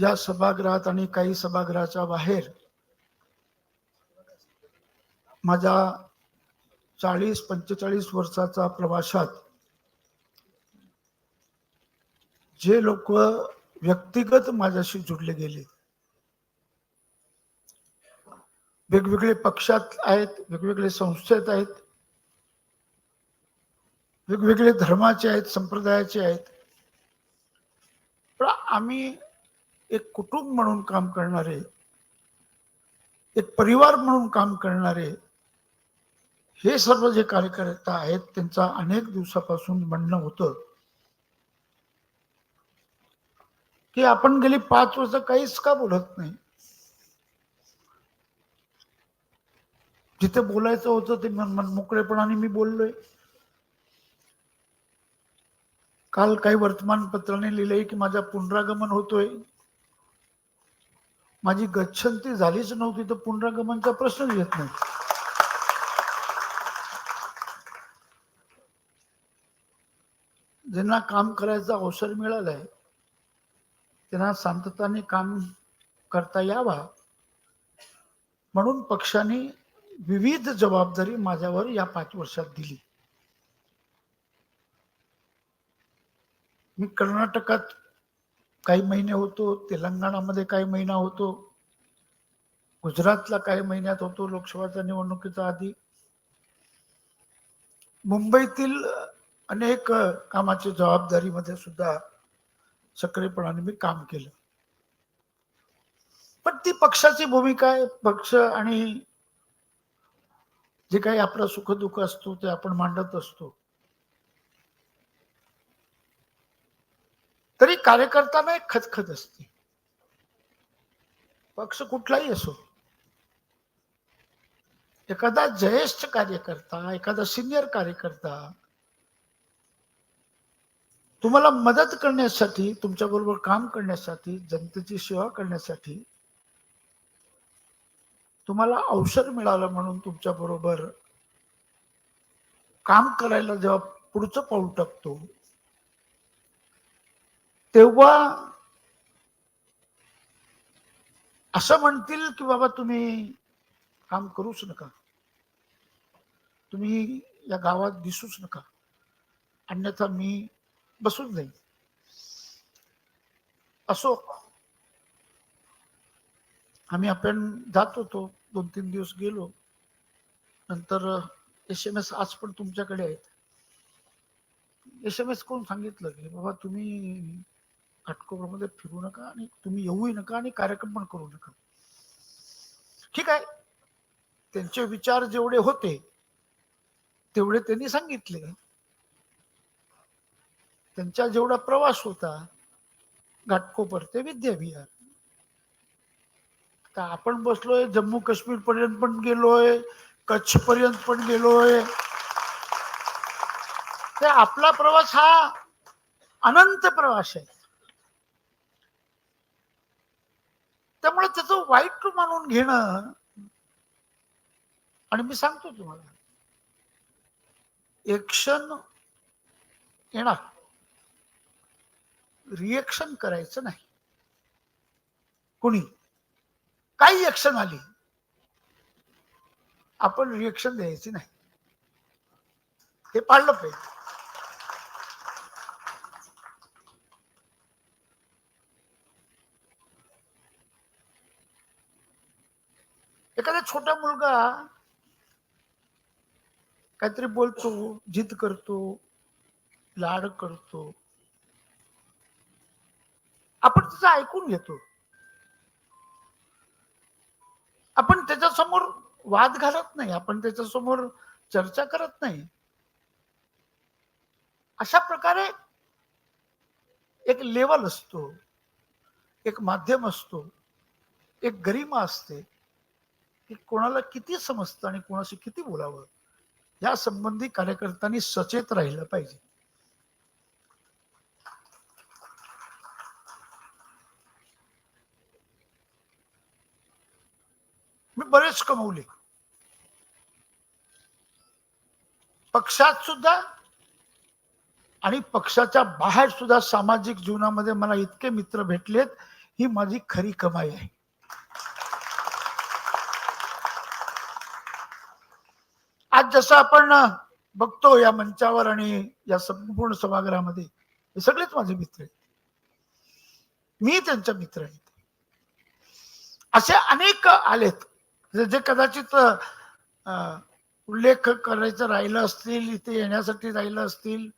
या सभागृहात आणि काही सभागृहाच्या बाहेर माझ्या चाळीस पंचेचाळीस वर्षाचा प्रवासात जे लोक व्यक्तिगत माझ्याशी जुडले गेले. वेगवेगळे पक्षात आहेत वेगवेगळे संस्थेत आहेत वेगवेगळे धर्माचे आहेत संप्रदायाचे आहेत. पण आम्ही एक कुटुंब म्हणून काम करणारे एक परिवार म्हणून काम करणारे हे सर्व जे कार्यकर्ता आहेत त्यांचा अनेक दिवसापासून म्हणणं होतं की आपण गेली पाच वर्ष काहीच का बोलत नाही? जिथे बोलायचं होतं ते मन मोकळेपणाने मी बोललोय. काल काही वर्तमानपत्राने लिहिलंय की माझा पुनरागमन होतोय. माझी गच्छंती झालीच नव्हती तर पुनरागमनचा प्रश्नच येत नाही. ज्यांना काम करायचा अवसर मिळालाय त्यांना शांतताने काम करता यावा. म्हणून पक्षाने विविध जबाबदारी माझ्यावर या पाच वर्षात दिली. मी कर्नाटकात काही महिने होतो तेलंगणामध्ये काही महिना होतो गुजरातला काही महिन्यात होतो लोकसभाच्या निवडणुकीच्या आधी. मुंबईतील अनेक कामाची जबाबदारीमध्ये सुद्धा सक्रियपणाने मी काम केलं. पण ती पक्षाची भूमिका आहे पक्ष आणि जे काही आपलं सुखदुःख असतो ते आपण मांडत असतो. कार्यकर्त्यांना एक खतखत असते. पक्ष कुठलाही असो. एखादा ज्येष्ठ कार्यकर्ता एखादा सिनियर कार्यकर्ता तुम्हाला मदत करण्यासाठी तुमच्या बरोबर काम करण्यासाठी जनतेची सेवा करण्यासाठी तुम्हाला अवसर मिळालं म्हणून तुमच्या बरोबर काम करायला जेव्हा पुढचं पाऊल टाकतो तेव्हा असं म्हणतील की बाबा तुम्ही काम करूच नका. तुम्ही या गावात दिसूच नका. अन्यथा मी बसून जाईल असो. आम्ही आपण जात होतो. दोन तीन दिवस गेलो. नंतर एस एम एस आज पण तुमच्याकडे आहेत. एस एम एस कोण सांगितलं की बाबा तुम्ही घाटकोपरमध्ये फिरू नका आणि तुम्ही येऊही नका आणि कार्यक्रम पण करू नका. ठीक आहे. त्यांचे विचार जेवढे होते तेवढे त्यांनी सांगितले. त्यांचा जेवढा प्रवास होता घाटकोपर ते विद्याविहार आता आपण बसलोय जम्मू काश्मीर पर्यंत पण गेलोय कच्छ पर्यंत पण गेलोय. ते आपला प्रवास हा अनंत प्रवास आहे. त्यामुळे त्याचं वाईट मानून घेणं. आणि मी सांगतो तुम्हाला. एक्शन येणार. रिएक्शन करायचं नाही. कुणी? काही ऍक्शन आली. आपण रिएक्शन द्यायची नाही. हे पाळलं पाहिजे. एखादा छोटा मुलगा काहीतरी बोलतो जिद करतो लाड करतो. आपण त्याचं ऐकून घेतो. आपण त्याच्यासमोर वाद घालत नाही आपण त्याच्यासमोर चर्चा करत नाही. अशा प्रकारे एक लेवल असतो एक माध्यम असतो एक गरिमा असते. की कोणाला किती समजतं आणि कोणाशी किती बोलावं? या संबंधी कार्यकर्त्यांनी सचेत राहिलं पाहिजे. मी बरेच कमवले. पक्षात सुद्धा आणि पक्षाच्या बाहेर सुद्धा सामाजिक जीवनामध्ये मला इतके मित्र भेटलेत ही माझी खरी कमाई आहे. आज जसं आपण बघतो या मंचावर आणि या संपूर्ण सभागृहामध्ये हे सगळेच माझे मित्र आहेत. मी त्यांचा मित्र आहेत असे अनेक आलेत. जे कदाचित उल्लेख करायचं राहिलं असतील इथे येण्यासाठी राहिलं असतील